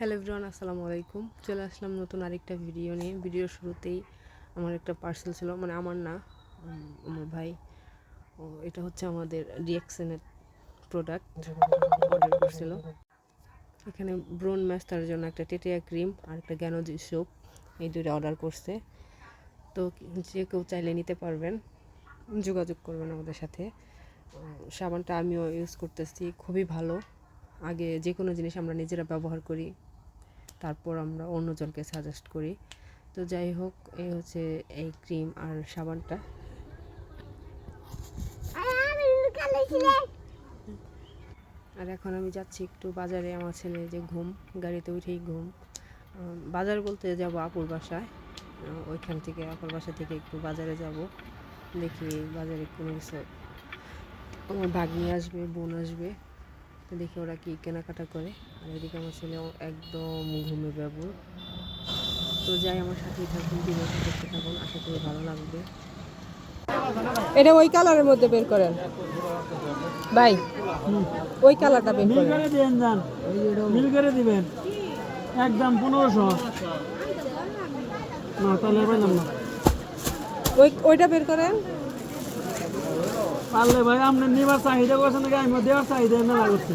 Hello everyone, আসসালামু আলাইকুম। চলে আসলাম নতুন আরেকটা ভিডিও নিয়ে। ভিডিওর শুরুতেই আমার একটা পার্সেল ছিল মানে আমার না আমার ভাই। ও, এটা হচ্ছে আমাদের রিয়াকশনের প্রোডাক্ট অর্ডার করছিল। এখানে ব্রোন ম্যাস্টার জন্য একটা টেটিয়া ক্রিম আর একটা গ্যানোজি সোপ এই দুটো অর্ডার করছে। তো যে কেউ চাইলে নিতে পারবেন, যোগাযোগ করবেন আমাদের সাথে। সাবানটা আমিও ইউজ করতেছি, খুবই ভালো। আগে যে কোনো জিনিস আমরা নিজেরা ব্যবহার করি। তারপর আমরা অন্যজনকে সাজেস্ট করি। তো যাই হোক এই হচ্ছে এই ক্রিম আর সাবানটা। আর এখন আমি যাচ্ছি একটু বাজারে, আমার ছেলে যে ঘুম, গাড়িতে উঠেই ঘুম। বাজার বলতে যাব আপুর বাসায়। ওইখান থেকে, আপুর বাসা থেকে একটু বাজারে যাব। দেখি বাজারে কোনো কিছু আমার ভাগ্নি আসবে, বোন আসবে। দেখি ওরা কি কেনাকাটা করে। আর এদিকে আমার ছেলে একদম ঘুমে বাবু তো যাই আমার সাথেই থাকুন ভিডিওটা দেখতে থাকুন আশা করি ভালো লাগবে। এটা ওই কালারের মধ্যে বের করেন। ভাই ওই কালারটা বের মিল করেন। করে দিবেন যান। মিল করে দিবেন। একদম পনেরোশো। না তাহলে পাইলাম না। ওই ওইটা বের করেন। পারলে ভাই আপনি নিবার চাহিদা করছেন নাকি? আমি দেওয়ার চাহিদা মেলা করছি।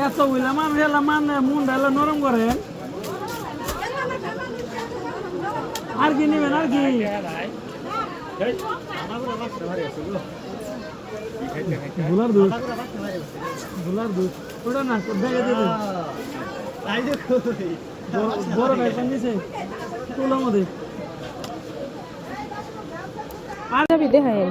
বুঝলাম আমি এলাম মানে মুন্ডা এলো নরম করেন আর কি নেবেন আর কি ভুলার দুধ ভুলার দুধ ওটা না ব্যাগে দিয়ে দেন বড়- বড় টাইপের নিচে তুলার মধ্যে আর যাবি দেখায় যাও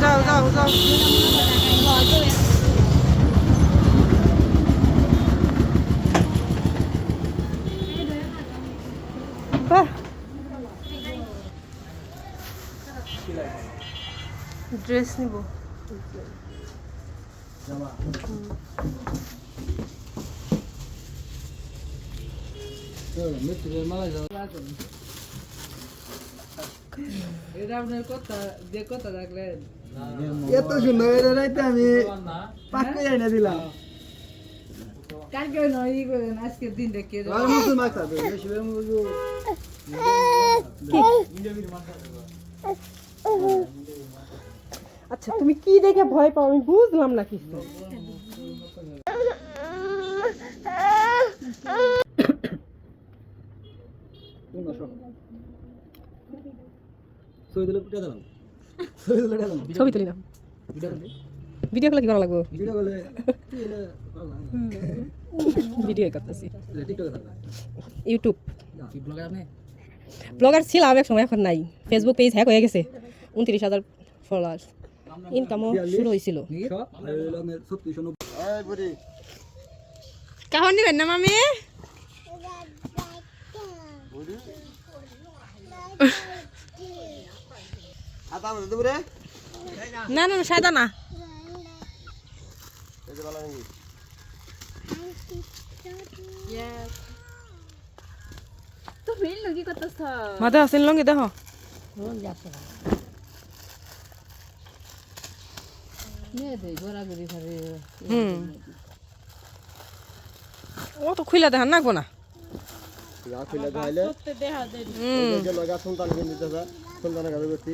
যাও যাও যাও বাহ ড্রেস নিব। এত সুন্দর রাইতে আমি পাক করে এনে দিলাম। কালকে নয় ই করেন আজকের দিনটা কে আর আচ্ছা তুমি কি দেখে ভয় পাও? আমি বুঝলাম না কিছু। ছবি তুলি না। ভিডিও করলে? কি করা লাগবো? ভিডিও করলে ভিডিও করতেছি। ইউটিউব ব্লগার ছিলাম এক সময় এখন নাই। ফেসবুক পেজ হ্যাক হয়ে গেছে। উনত্রিশ হাজার ফলোয়ার ইনকামও শুরু হয়েছিল কাহন নিবেন না মামি? না না না, সাদা না। মাথা আসেন লঙ্গি দেখো নে দে ঘোরাঘুরি করে হুম। ও তো খুলে দেখান না যা খুলে দেখাইলে লগা সন্তান কিনে দিতেছে সন্তানের কাছে করছি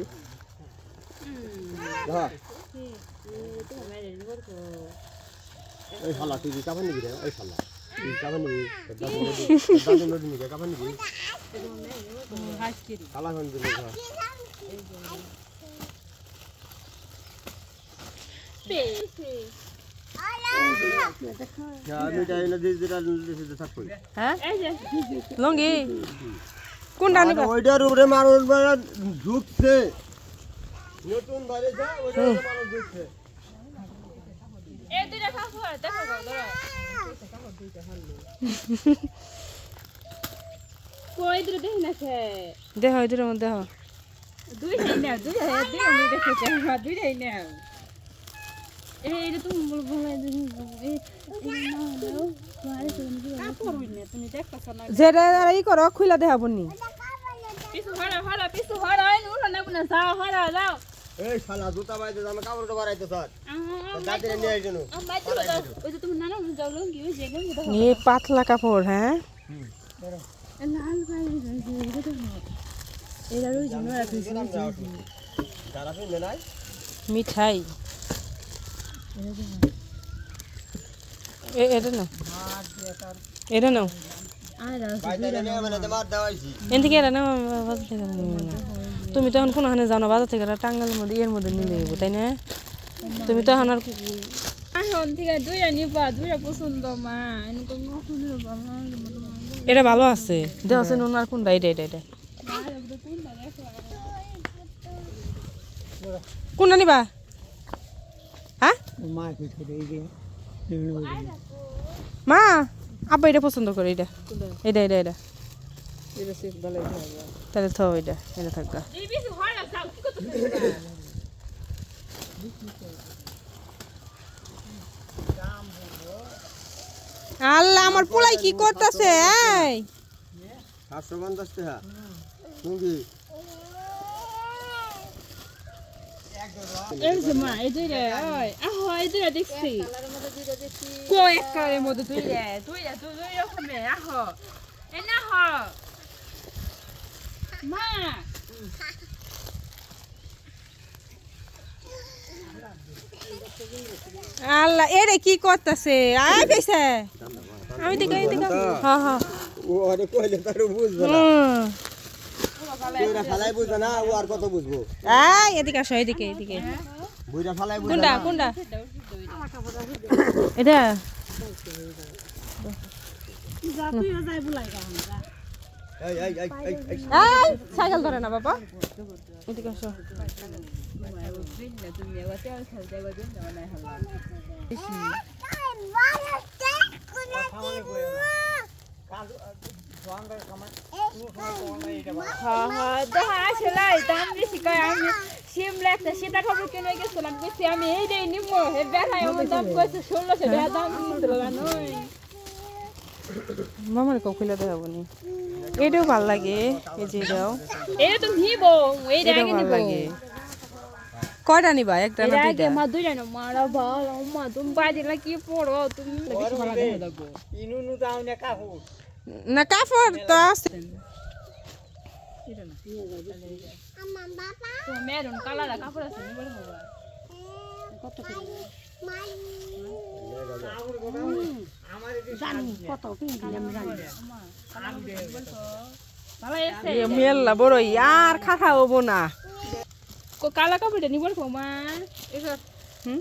হ্যাঁ এই শালা তুই কি কাপড় নিবি রে এই শালা। তুই কাপড় নিবি নদী দাদু নদী নিবি কাপড় নিবি শালা খান দিবি হ্যাঁ হ্যাঁ, আমি চাই না যে যেটা দিতে থাকবই হ্যাঁ লঙ্গি? কোনটা নিবা ওইটার উপরে মানুষ মানে ঢুকছে। নতুন বাড়িতে ওইটার মানুষ ঢুকছে। কই দূরে দেখি না খে? দেহ এদের মধ্যে দেহ দুই নাই না দুই দুই আমি দুই নাই না এই এটা তুমি বলব এই কাপড় না তুমি দেখতেছ না যেটা ই করো খুইলা দেখাবো নি পিছু হরা হরা পিছু হরা এই নুরা না না যাও হরা যাও। এই শালা জুতা বাইতে আমি কাপড়টা বাড়াইতে স্যার দাদিরে নিয়ে আসছেন ওই যে তুমি নানা যাও লঙ্গি ওই যে লঙ্গি দাও পাতলা কাপড় হ্যাঁ? লাল ভাই এরা মিঠাই। এটা নাও। এটা নাও। নিয়ে। তুমি তখন কোনো হানে যাও না, বাজার থেকে এটা টাঙ্গালের মধ্যে এর মধ্যে নিলে যাব তাই না? তুমি আর এখন এনকম এটা ভালো আছে। নুন আর কোনটা এটা এটা এটা। কোনটা নিবা? হ্যাঁ? মা আব্বা এটা পছন্দ করে এটা। এটা এটা এটা। তাহলে থো এটা এটা থাকবা এই বেশি না যাও কি করতে আল্লাহ আমার পোলাই কি করতেছে এই? টাকা লুঙ্গি এই যে মা এই দুইটা ওই আহো এই দুইটা দেখছি কো এক কালের মধ্যে দুইটা দুইটা দুই দুই রকমে আহো এ না হ মা আল্লাহ এরে কি করতেছে আয় পেছে আমি দিকে এই দিকে হ্যাঁ হ্যাঁ ও আরে কইলে তার বুঝবে না এদিকে আসো এদিকে এদিকে কোনটা না কোনটা এটা এই এই এই এই এই এই সাইকেল ধরে না বাবা এদিকে আসো হ্যাঁ হ্যাঁ আসলে দাম বেশি কয় আমি সিমলা একটা সীতা কাপড় কিনে আমি এই নিমো হে বেড়াই মামার কখিলা দেখাবো নি এটাও ভালো লাগে এই যে এটাও এটা তো নিব এইটা ভালো নিবা একটা না মা দুইটা না মারা ভালো মা তুমি কি পড়ো তুমি ভালো দেখো দেখো না কাপড় তো আছে তো মেরুন কালার কাপড় আছে নিবল বাবা কত করে? ভালো আছে এ মেল্লা বড়ই আর খাখা হব না। কালা কাপড়টা নিবল মা। হুম?